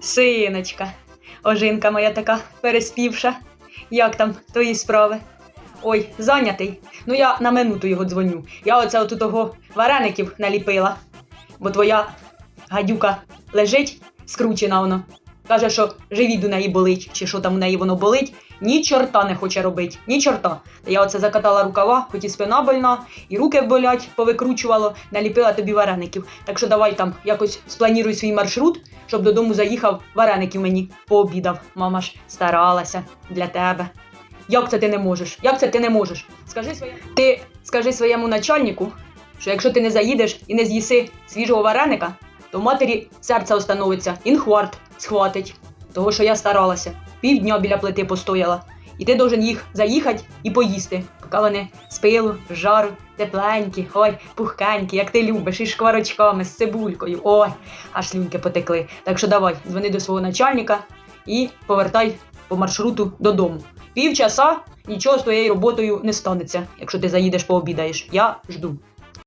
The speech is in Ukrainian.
Синочка, ожинка моя така переспівша. Як там твої справи? Ой, зайнятий. Ну я на минуту його дзвоню. Я оце от того вареників наліпила, бо твоя гадюка лежить, скручена воно. Каже, що живіт у неї болить, чи що там у неї воно болить, ні чорта не хоче робити, ні чорта. Та я оце закатала рукава, хоч і спина больна, і руки болять, повикручувало, наліпила тобі вареників. Так що давай там якось сплануй свій маршрут, щоб додому заїхав, вареників мені пообідав. Мама ж старалася для тебе. Як це ти не можеш? Як це ти не можеш? Скажи своє... Ти скажи своєму начальнику, що якщо ти не заїдеш і не з'їси свіжого вареника, то матері серце остановиться, інхварт схватить. Того, що я старалася, півдня біля плити постояла. І ти должен їх заїхати і поїсти, поки вони з пилу, з жару, тепленькі, ой, пухкенькі, як ти любиш, із шкварочками, з цибулькою. Ой, аж слюнки потекли. Так що давай, дзвони до свого начальника і повертай по маршруту додому. Півчаса нічого з твоєю роботою не станеться, якщо ти заїдеш пообідаєш. Я жду.